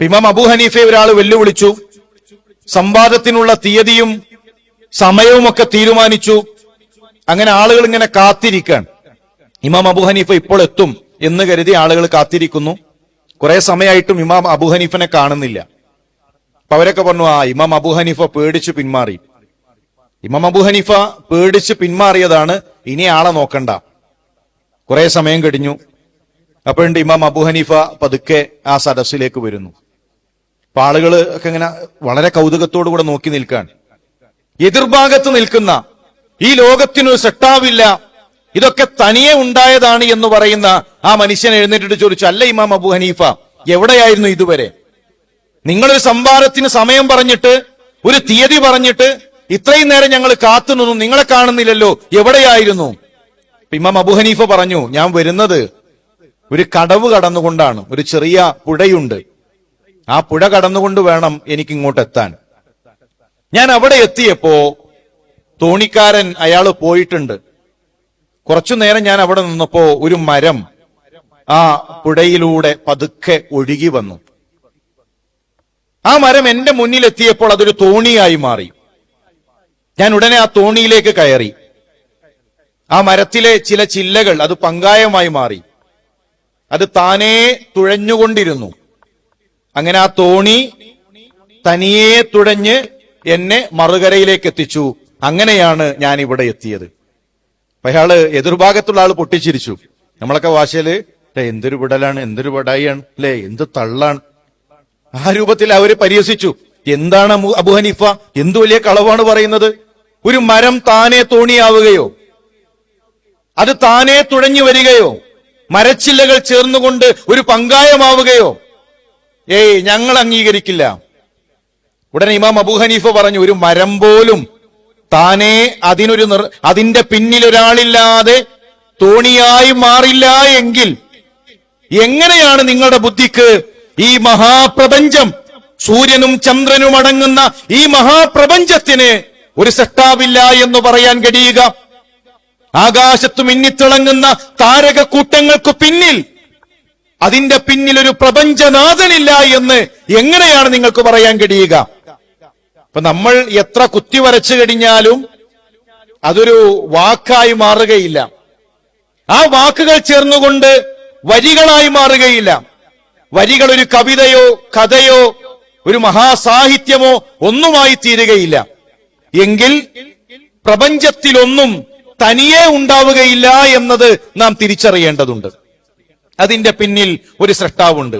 ഇമാം അബു ഹനീഫെ ഒരാൾ വെല്ലുവിളിച്ചു. സംവാദത്തിനുള്ള തീയതിയും സമയവും ഒക്കെ തീരുമാനിച്ചു. അങ്ങനെ ആളുകൾ ഇങ്ങനെ കാത്തിരിക്കാൻ ഇമാം അബു ഹനീഫ ഇപ്പോൾ എത്തും എന്ന് കരുതി ആളുകൾ കാത്തിരിക്കുന്നു. കുറെ സമയമായിട്ടും ഇമാം അബു ഹനീഫനെ കാണുന്നില്ല. അപ്പൊ അവരൊക്കെ പറഞ്ഞു ആ ഇമാം അബു ഹനീഫ പേടിച്ച് പിന്മാറി. ഇമാം അബു ഹനീഫ പേടിച്ച് പിന്മാറിയതാണ് ഇനി ആളെ നോക്കണ്ട. കുറെ സമയം കഴിഞ്ഞു. അപ്പോഴുണ്ട് ഇമാം അബു ഹനീഫ പതുക്കെ ആ സദസ്സിലേക്ക് വരുന്നു. അപ്പൊ ആളുകൾ ഒക്കെ ഇങ്ങനെ വളരെ കൗതുകത്തോടു കൂടെ നോക്കി നിൽക്കുകയാണ്. എതിർഭാഗത്ത് നിൽക്കുന്ന ഈ ലോകത്തിനൊരു സെട്ടാവില്ല ഇതൊക്കെ തനിയെ ഉണ്ടായതാണ് എന്ന് പറയുന്ന ആ മനുഷ്യൻ എഴുന്നേറ്റിട്ട് ചോദിച്ചു അല്ല ഇമാം അബു ഹനീഫ എവിടെയായിരുന്നു ഇതുവരെ? നിങ്ങളൊരു സംവാദത്തിന് സമയം പറഞ്ഞിട്ട് ഒരു തീയതി പറഞ്ഞിട്ട് ഇത്രയും നേരം ഞങ്ങൾ കാത്തു നിന്നു നിങ്ങളെ കാണുന്നില്ലല്ലോ എവിടെയായിരുന്നു? ഇമാം അബു ഹനീഫ പറഞ്ഞു ഞാൻ വരുന്നത് ഒരു കടവ് കടന്നുകൊണ്ടാണ് ഒരു ചെറിയ പുഴയുണ്ട്. ആ പുഴ കടന്നുകൊണ്ട് വേണം എനിക്ക് ഇങ്ങോട്ട് എത്താൻ ഞാൻ അവിടെ എത്തിയപ്പോ തോണിക്കാരൻ അയാൾ പോയിട്ടുണ്ട്. കുറച്ചു നേരം ഞാൻ അവിടെ നിന്നപ്പോ ഒരു മരം ആ പുഴയിലൂടെ പതുക്കെ ഒഴുകി വന്നു. ആ മരം എന്റെ മുന്നിലെത്തിയപ്പോൾ അതൊരു തോണിയായി മാറി. ഞാൻ ഉടനെ ആ തോണിയിലേക്ക് കയറി. ആ മരത്തിലെ ചില ചില്ലകൾ അത് പങ്കായമായി മാറി. അത് താനേ തുഴഞ്ഞുകൊണ്ടിരുന്നു. അങ്ങനെ ആ തോണി തനിയെ തുഴഞ്ഞ് എന്നെ മറുകരയിലേക്ക് എത്തിച്ചു. അങ്ങനെയാണ് ഞാൻ ഇവിടെ എത്തിയത്. അപ്പൊ അയാൾ എതിർഭാഗത്തുള്ള ആൾ പൊട്ടിച്ചിരിച്ചു. നമ്മളൊക്കെ ഭാഷയിൽ എന്തൊരു വിടലാണ് എന്തൊരു വിടായിയാണ് അല്ലെ? എന്ത് തള്ളാണ്. ആ രൂപത്തിൽ അവർ പരിഹസിച്ചു. എന്താണ് അബു ഹനീഫ? എന്തു വലിയ കളവാണ് പറയുന്നത്? ഒരു മരം താനെ തോണിയാവുകയോ? അത് താനെ തുഴഞ്ഞു വരികയോ? മരച്ചില്ലകൾ ചേർന്നുകൊണ്ട് ഒരു പങ്കായമാവുകയോ? ഏയ് ഞങ്ങൾ അംഗീകരിക്കില്ല. ഉടനെ ഇമാം അബൂ ഹനീഫ പറഞ്ഞു ഒരു മരം പോലും താനെ അതിനൊരു നിർ അതിന്റെ പിന്നിലൊരാളില്ലാതെ തോണിയായി മാറില്ല എങ്കിൽ എങ്ങനെയാണ് നിങ്ങളുടെ ബുദ്ധിക്ക് ഈ മഹാപ്രപഞ്ചം സൂര്യനും ചന്ദ്രനും അടങ്ങുന്ന ഈ മഹാപ്രപഞ്ചത്തിന് ഒരു സെട്ടാവില്ല എന്ന് പറയാൻ കഴിയുക? ആകാശത്ത് മിന്നിത്തിളങ്ങുന്ന താരകക്കൂട്ടങ്ങൾക്ക് പിന്നിൽ അതിന്റെ പിന്നിൽ ഒരു പ്രപഞ്ചനാഥനില്ല എന്ന് എങ്ങനെയാണ് നിങ്ങൾക്ക് പറയാൻ കഴിയുക? അപ്പൊ നമ്മൾ എത്ര കുത്തി വരച്ചു കഴിഞ്ഞാലും അതൊരു വാക്കായി മാറുകയില്ല. ആ വാക്കുകൾ ചേർന്നുകൊണ്ട് വരികളായി മാറുകയില്ല. വരികൾ ഒരു കവിതയോ കഥയോ ഒരു മഹാസാഹിത്യമോ ഒന്നുമായി തീരുകയില്ല. എങ്കിൽ പ്രപഞ്ചത്തിലൊന്നും തനിയെ ഉണ്ടാവുകയില്ല എന്നത് നാം തിരിച്ചറിയേണ്ടതുണ്ട്. അതിന്റെ പിന്നിൽ ഒരു സൃഷ്ടാവുണ്ട്